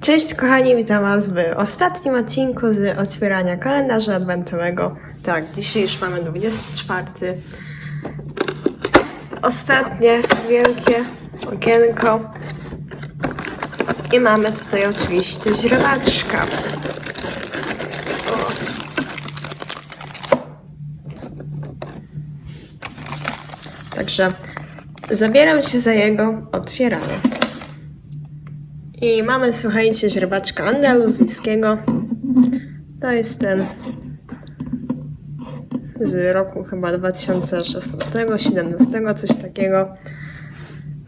Cześć kochani, witam Was w ostatnim odcinku z otwierania kalendarza adwentowego. Tak, dzisiaj już mamy 24. Ostatnie wielkie okienko. I mamy tutaj oczywiście źrebaczka. Także zabieram się za jego otwieranie. I mamy, słuchajcie, źrebaczka andaluzyjskiego. To jest ten z roku chyba 2016-17, coś takiego.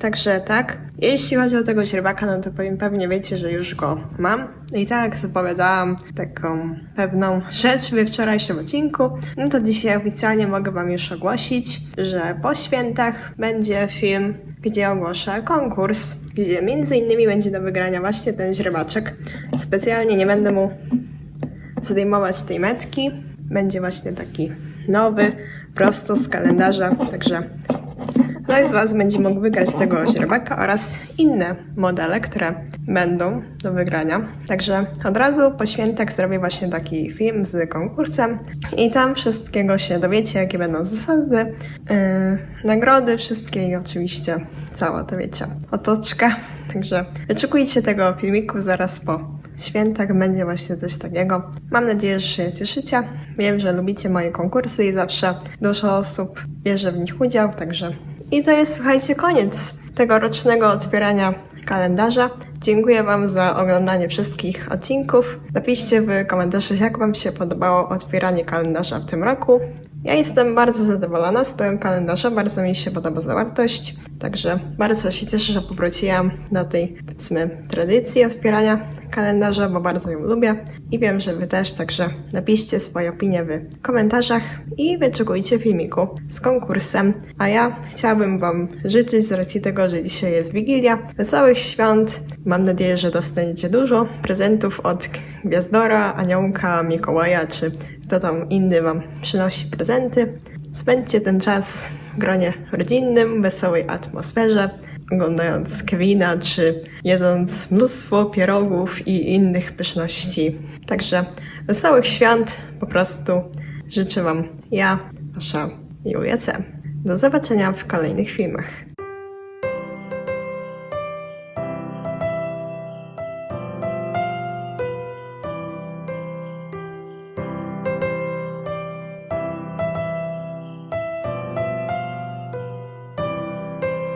Także tak. Jeśli chodzi o tego źrebaka, no to powiem, pewnie wiecie, że już go mam. I tak zapowiadałam taką pewną rzecz we wczorajszym odcinku, no to dzisiaj oficjalnie mogę Wam już ogłosić, że po świętach będzie film, gdzie ogłoszę konkurs, gdzie między innymi będzie do wygrania właśnie ten źrebaczek. Specjalnie nie będę mu zdejmować tej metki. Będzie właśnie taki nowy, prosto z kalendarza, także Ktoś z Was będzie mógł wygrać tego źrebaka oraz inne modele, które będą do wygrania. Także od razu po świętach zrobię właśnie taki film z konkursem i tam wszystkiego się dowiecie, jakie będą zasady, yy, nagrody, wszystkie i oczywiście cała to wiecie, otoczka. Także wyczekujcie tego filmiku zaraz po świętach będzie właśnie coś takiego. Mam nadzieję, że się cieszycie. Wiem, że lubicie moje konkursy i zawsze dużo osób bierze w nich udział, także i to jest, słuchajcie, koniec tegorocznego otwierania kalendarza. Dziękuję Wam za oglądanie wszystkich odcinków. Napiszcie w komentarzach, jak Wam się podobało otwieranie kalendarza w tym roku. Ja jestem bardzo zadowolona z tego kalendarza, bardzo mi się podoba zawartość, także bardzo się cieszę, że powróciłam do tej, powiedzmy, tradycji otwierania kalendarza, bo bardzo ją lubię i wiem, że Wy też, także napiszcie swoje opinie w komentarzach i wyczekujcie filmiku z konkursem. A ja chciałabym Wam życzyć z racji tego, że dzisiaj jest Wigilia, wesołych świąt. Mam nadzieję, że dostaniecie dużo prezentów od Gwiazdora, Aniołka, Mikołaja czy kto tam inny Wam przynosi prezenty. Spędźcie ten czas w gronie rodzinnym, wesołej atmosferze, oglądając Kevina czy jedząc mnóstwo pierogów i innych pyszności. Także wesołych świąt po prostu życzę Wam ja, Wasza Julia C. Do zobaczenia w kolejnych filmach.